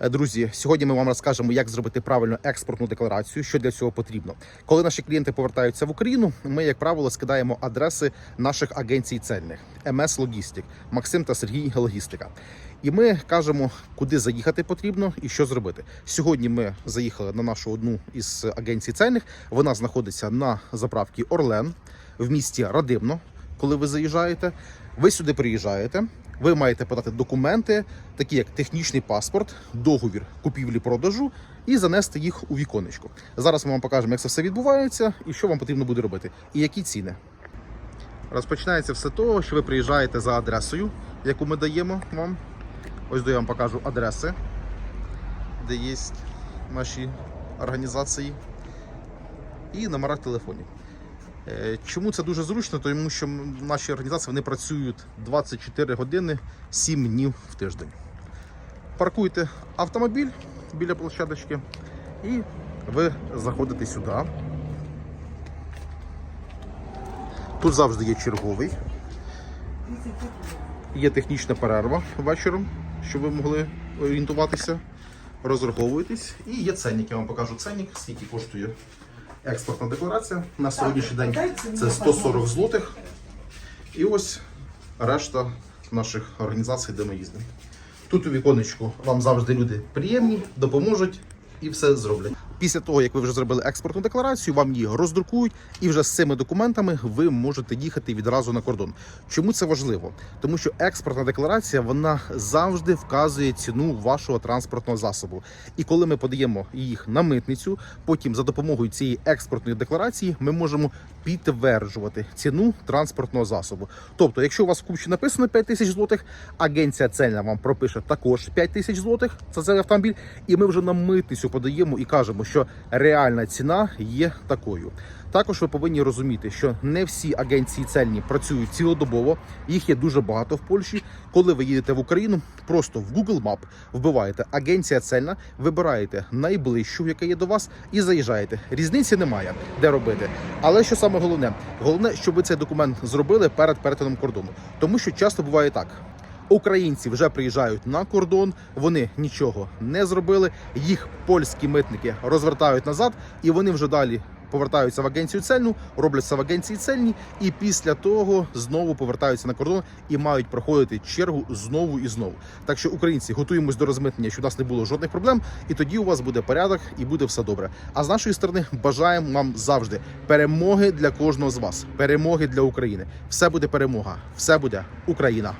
Е, Друзі, сьогодні ми вам розкажемо, як зробити правильно експортну декларацію, що для цього потрібно. Коли наші клієнти повертаються в Україну, ми, як правило, скидаємо адреси наших агенцій цельних МС Логістик, Максим та Сергій Логістика. І ми кажемо, куди заїхати потрібно і що зробити. Сьогодні ми заїхали на нашу одну із агенцій цельних. Вона знаходиться на заправці Орлен в місті Радивно. Коли ви заїжджаєте, ви сюди приїжджаєте. Ви маєте подати документи, такі як технічний паспорт, договір купівлі-продажу, і занести їх у віконечко. Зараз ми вам покажемо, як це все відбувається і що вам потрібно буде робити, і які ціни. Розпочинається все того, що ви приїжджаєте за адресою, яку ми даємо вам. Ось до я вам покажу адреси, де є наші організації, і номера телефонів. Е, Чому це дуже зручно? Тому що м- наші організації вони працюють 24 години 7 днів в тиждень. Паркуйте автомобіль біля площадочки і ви заходите сюди. Тут завжди є черговий. Є технічна перерва вечором, щоб ви могли орієнтуватися, розраховуєтесь. І є ценник, я вам покажу ценник, скільки коштує експортна декларація. На сьогоднішній день це 140 злотих. І ось решта наших організацій, де ми їздимо. Тут у віконечку вам завжди люди приємні, допоможуть і все зроблять. Після того, як ви вже зробили експортну декларацію, вам її роздрукують, і вже з цими документами ви можете їхати відразу на кордон. Чому це важливо? Тому що експортна декларація вона завжди вказує ціну вашого транспортного засобу. І коли ми подаємо їх на митницю, потім за допомогою цієї експортної декларації ми можемо підтверджувати ціну транспортного засобу. Тобто, якщо у вас в купчі написано 5 тисяч злотих, агенція цельна вам пропише також 5 тисяч злотих за цей автомобіль, і ми вже на митницю подаємо і кажемо, що реальна ціна є такою. Також ви повинні розуміти, що не всі агенції цельні працюють цілодобово. Їх є дуже багато в Польщі. Коли ви їдете в Україну, просто в Google Map вбиваєте агенція цельна, вибираєте найближчу, яка є до вас, і заїжджаєте. Різниці немає, де робити. Але що саме головне, головне, щоб ви цей документ зробили перед перетином кордону, тому що часто буває так. Українці вже приїжджають на кордон, вони нічого не зробили. Їх польські митники розвертають назад, і вони вже далі повертаються в агенцію цельну, робляться в агенції цельні, і після того знову повертаються на кордон і мають проходити чергу знову і знову. Так що українці готуємось до розмитнення, щоб у нас не було жодних проблем, і тоді у вас буде порядок і буде все добре. А з нашої сторони бажаємо вам завжди перемоги для кожного з вас, перемоги для України. Все буде перемога, все буде Україна.